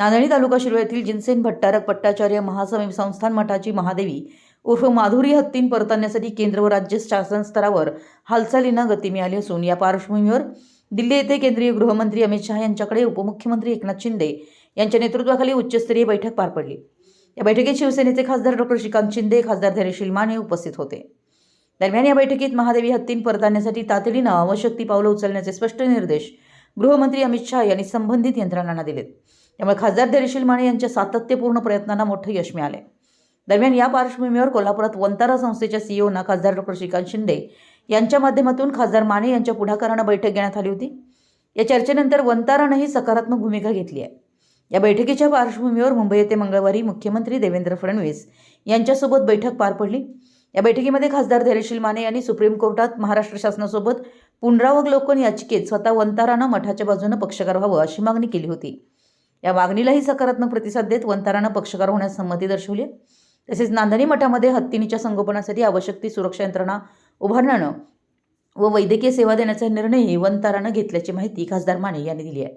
नांदणी तालुका शिरोळ येथील जिनसेन भट्टारक भट्टाचार्य महासमी संस्थान मठाची महादेवी उर्फ माधुरी हत्तीन परतण्यासाठी केंद्र व राज्य शासन स्तरावर हालचालींना गती मिळाली असून या पार्श्वभूमीवर दिल्ली येथे केंद्रीय गृहमंत्री अमित शहा यांच्याकडे उपमुख्यमंत्री एकनाथ शिंदे यांच्या नेतृत्वाखाली उच्चस्तरीय बैठक पार पडली. या बैठकीत शिवसेनेचे खासदार डॉक्टर श्रीकांत शिंदे खासदार धैर्यशील माने उपस्थित होते. दरम्यान या बैठकीत महादेवी हत्तीन परतण्यासाठी तातडीनं आवश्यक ती पावलं उचलण्याचे स्पष्ट निर्देश गृहमंत्री अमित शहा यांनी संबंधित यंत्रणांना दिलेत. त्यामुळे खासदार धैर्यशील माने यांच्या सातत्यपूर्ण प्रयत्नांना मोठं यश मिळाले. दरम्यान या पार्श्वभूमीवर कोल्हापुरात वंतारा संस्थेच्या सीईओना खासदार डॉक्टर श्रीकांत शिंदे यांच्या माध्यमातून खासदार माने यांच्या पुढाकारानं बैठक घेण्यात आली होती. या चर्चेनंतर वंतारानंही सकारात्मक भूमिका घेतली आहे. या बैठकीच्या पार्श्वभूमीवर मुंबई येथे मंगळवारी मुख्यमंत्री देवेंद्र फडणवीस यांच्यासोबत बैठक पार पडली. या बैठकीमध्ये खासदार धैर्यशील माने यांनी सुप्रीम कोर्टात महाराष्ट्र शासनासोबत पुनरावलोकन याचिकेत स्वतः वंतारानं मठाच्या बाजूनं पक्षकार व्हावं अशी मागणी केली होती. या मागणीलाही सकारात्मक प्रतिसाद देत वंतारानं पक्षकार होण्यास संमती दर्शवली आहे. तसेच नांदणी मठामध्ये हत्तीनीच्या संगोपनासाठी आवश्यक ती सुरक्षा यंत्रणा उभारण्यानं व वैद्यकीय सेवा देण्याचा निर्णयही वंतारानं घेतल्याची माहिती खासदार माने यांनी दिली आहे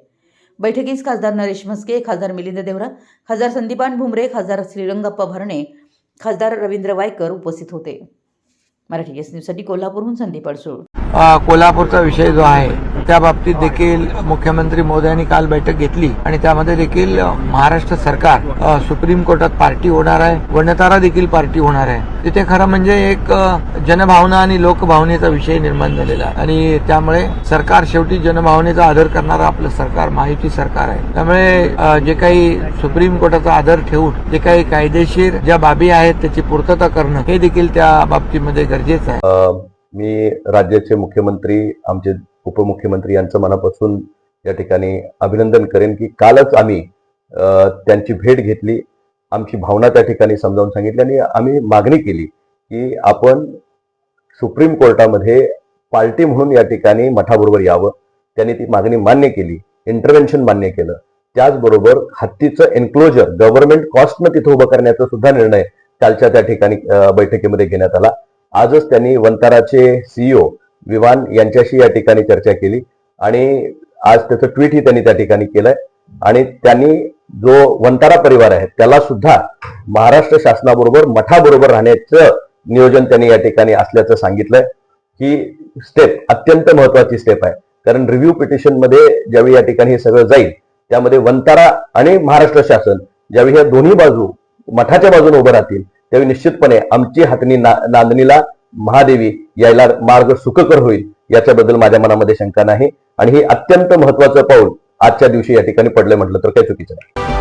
बैठकीस खासदार नरेश म्हस्के खासदार मिलिंद देवरा खासदार संदीपान भुमरे खासदार श्रीरंगप्पा भरणे खासदार रवींद्र वायकर उपस्थित होते मराठी एस न्यूजसाठी कोल्हापूरहून संदीप अडसूळ. कोल्हापूरचा विषय जो आहे त्या बाबतीत देखील मुख्यमंत्री मोदयांनी काल बैठक घेतली आणि त्यामध्ये देखील महाराष्ट्र सरकार सुप्रीम कोर्टात पार्टी होणार आहे वन्यतारा देखील पार्टी होणार आहे. तिथे खरं म्हणजे एक जनभावना आणि लोकभावनेचा विषय निर्माण झालेला आहे. आणि त्यामुळे सरकार शेवटी जनभावनेचा आदर करणारं आपलं सरकार माहिती सरकार आहे. त्यामुळे जे काही सुप्रीम कोर्टाचा आदर ठेवून जे काही कायदेशीर ज्या बाबी आहेत त्याची पूर्तता करणं हे देखील त्या बाबतीमध्ये गरजेचं आहे. मी राज्याचे मुख्यमंत्री आमचे उपमुख्यमंत्री यांचं मनापासून या ठिकाणी अभिनंदन करेन की कालच आम्ही त्यांची भेट घेतली. आमची भावना त्या ठिकाणी समजावून सांगितली आणि आम्ही मागणी केली की आपण सुप्रीम कोर्टामध्ये पार्टी म्हणून या ठिकाणी मठाबरोबर यावं. त्यांनी ती मागणी मान्य केली इंटरव्हेन्शन मान्य केलं. त्याचबरोबर हत्तीचं एन्क्लोजर गव्हर्नमेंट कॉस्टनं तिथं उभं करण्याचा सुद्धा निर्णय कालच्या त्या ठिकाणी बैठकीमध्ये घेण्यात आला. आजच त्यांनी वंताराचे सीईओ विवान यांच्याशी या ठिकाणी चर्चा केली आणि आज त्याचं ट्विटही त्यांनी त्या ठिकाणी केलंय. आणि त्यांनी जो वंतारा परिवार आहे त्याला सुद्धा महाराष्ट्र शासनाबरोबर मठाबरोबर राहण्याचं नियोजन त्यांनी या ठिकाणी असल्याचं सांगितलंय. ही स्टेप अत्यंत महत्वाची स्टेप आहे. कारण रिव्ह्यू पिटिशनमध्ये ज्यावेळी या ठिकाणी हे सगळं जाईल त्यामध्ये वंतारा आणि महाराष्ट्र शासन ज्यावेळी ह्या दोन्ही बाजू मठाच्या बाजूने उभं राहतील त्यावेळी निश्चितपणे आमची हातणी ना- नांदणीला महादेवी यायला मार्ग सुखकर होईल याच्याबद्दल माझ्या मनामध्ये शंका नाही. आणि हे अत्यंत महत्वाचं पाऊल आजच्या दिवशी या ठिकाणी पडलं म्हटलं तर काही चुकीचं नाही.